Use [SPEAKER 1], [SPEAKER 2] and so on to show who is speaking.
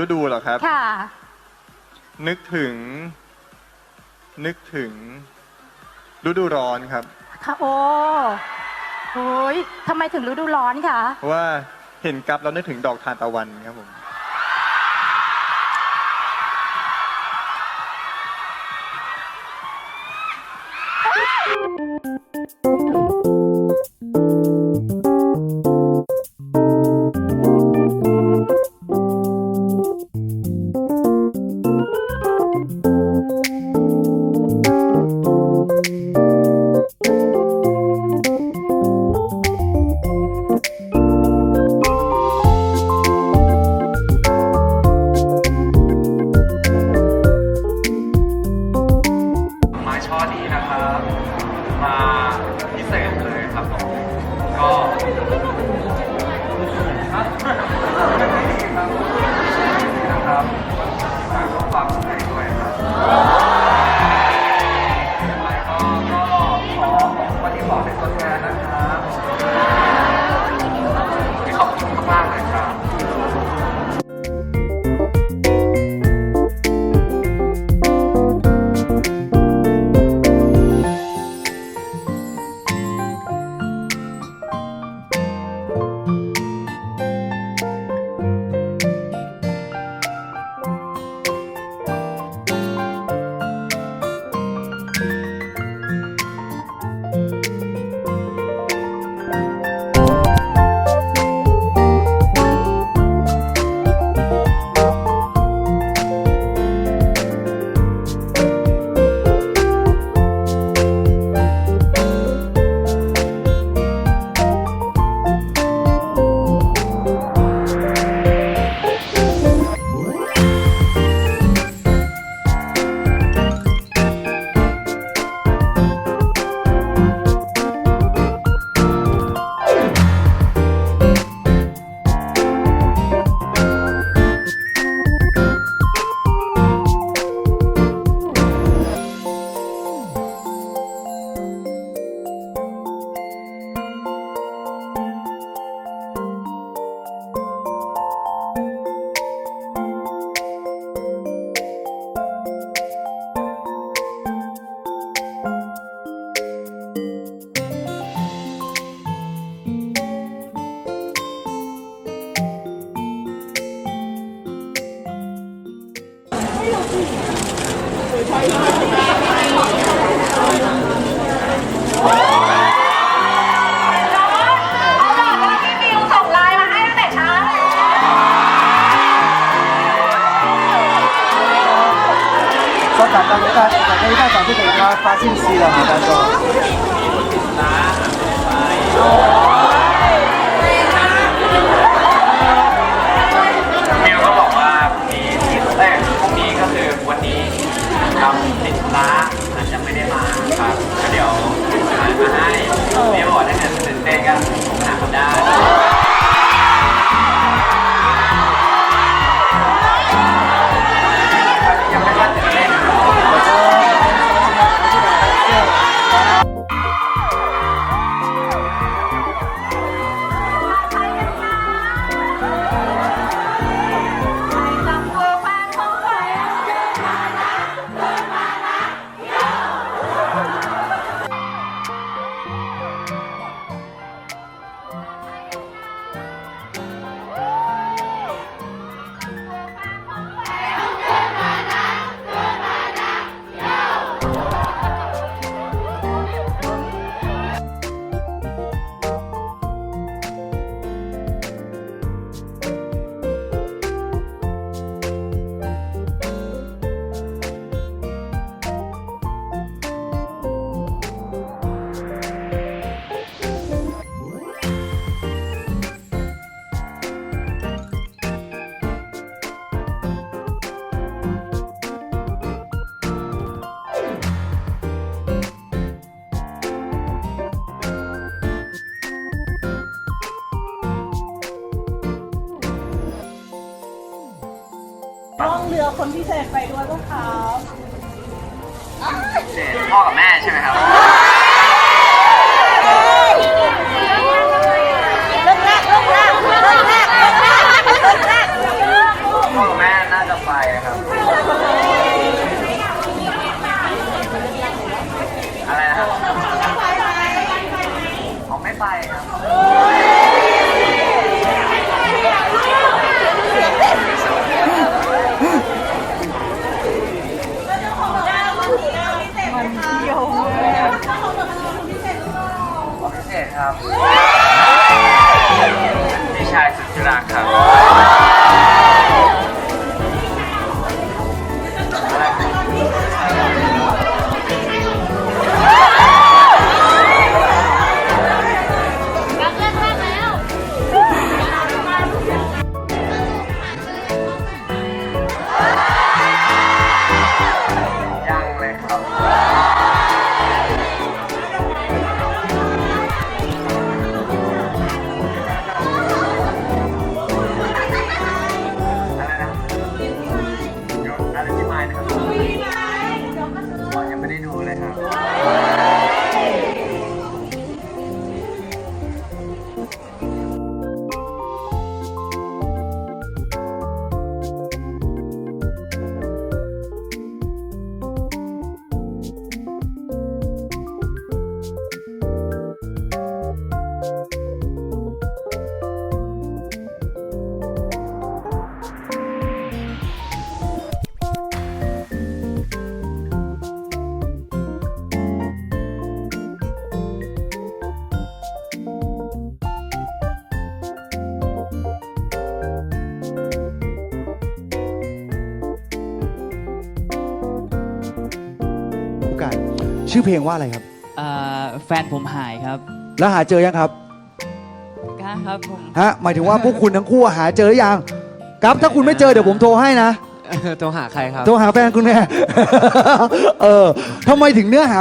[SPEAKER 1] ฤดูเหรอครับ
[SPEAKER 2] ค่ะ
[SPEAKER 1] นึกถึง นึกถึงฤดูร้อนครับ
[SPEAKER 2] ค่ะ โอ้โอ้ยทำไมถึงฤดูร้อนคะ
[SPEAKER 1] เพราะว่าเห็นกับแล้วนึกถึงดอกทานตะวันครับผม
[SPEAKER 3] มา
[SPEAKER 4] 说感到一大感到一大早就给他发信息了嘛，他说。
[SPEAKER 3] มาให้มิวบอกถ้าเกิดตื่นเต้นก็ผมหาเขาได้
[SPEAKER 5] คนพิเศษไปด้วยพวกเขา
[SPEAKER 3] พ่อกับแม่ใช่ไหมครับ
[SPEAKER 4] ชื่อเพลงว่าอะไรครับ
[SPEAKER 6] อ่าแฟนผมหายครับ
[SPEAKER 4] แล้วหาเจอยังครับ
[SPEAKER 6] กล้าครับผม
[SPEAKER 4] ฮะหมายถึงว่าพวกคุณทั้งคู่หาเจอหรือยังครับถ้าคุณไม่เจอเดี๋ยวผมโทรให้นะ
[SPEAKER 7] โทรหาใครครับ
[SPEAKER 4] โทรหาแฟนคุณแน่ เออทำไมถึงเนื้อหา